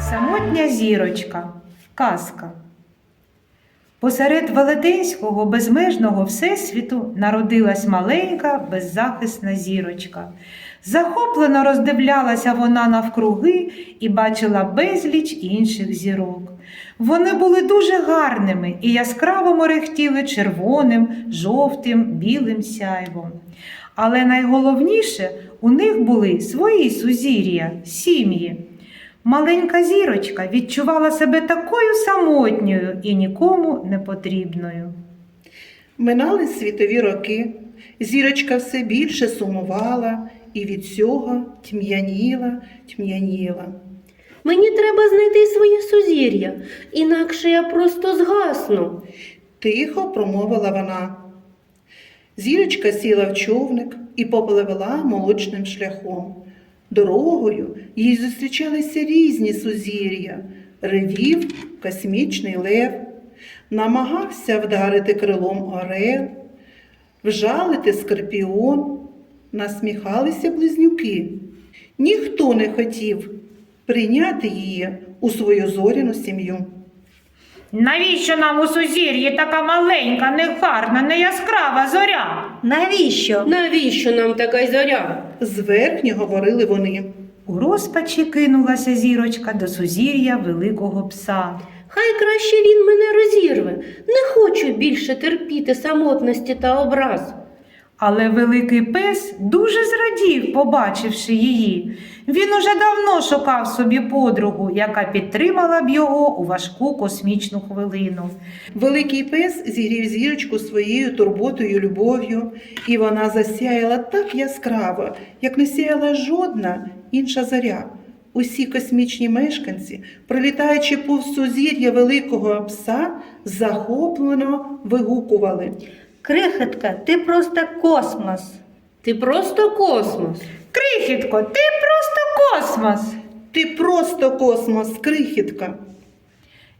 Самотня зірочка. Казка. Посеред велетенського безмежного всесвіту народилась маленька беззахисна зірочка. Захоплено роздивлялася вона навкруги і бачила безліч інших зірок. Вони були дуже гарними і яскраво мерехтіли червоним, жовтим, білим сяйвом. Але найголовніше у них були свої сузір'я, сім'ї. Маленька зірочка відчувала себе такою самотньою і нікому не потрібною. Минали світові роки, зірочка все більше сумувала і від цього тьмяніла, тьмяніла. Мені треба знайти своє сузір'я, інакше я просто згасну. Тихо промовила вона. Зірочка сіла в човник і попливла молочним шляхом. Дорогою їй зустрічалися різні сузір'я. Ревів космічний лев, намагався вдарити крилом орел, вжалити скорпіон, насміхалися близнюки. Ніхто не хотів прийняти її у свою зоряну сім'ю. Навіщо нам у сузір'ї така маленька, негарна, неяскрава зоря? Навіщо? Навіщо нам така зоря? Зверхні говорили вони. У розпачі кинулася зірочка до сузір'я великого пса. Хай краще він мене розірве. Не хочу більше терпіти самотності та образ. Але великий пес дуже зрадів, побачивши її. Він уже давно шукав собі подругу, яка підтримала б його у важку космічну хвилину. Великий пес зігрів зірочку своєю турботою любов'ю, і вона засяяла так яскраво, як не сяяла жодна інша зоря. Усі космічні мешканці, пролітаючи повз сузір'я великого пса, захоплено вигукували. Крихітка, ти просто космос. Ти просто космос. Крихітко, ти просто космос! Ти просто космос, крихітка.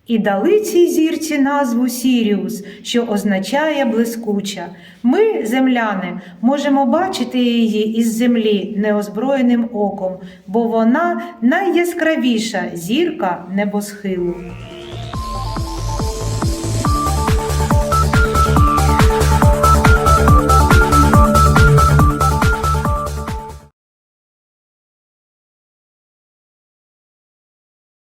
І дали цій зірці назву Сіріус, що означає блискуча. Ми, земляни, можемо бачити її із землі неозброєним оком, бо вона найяскравіша зірка небосхилу.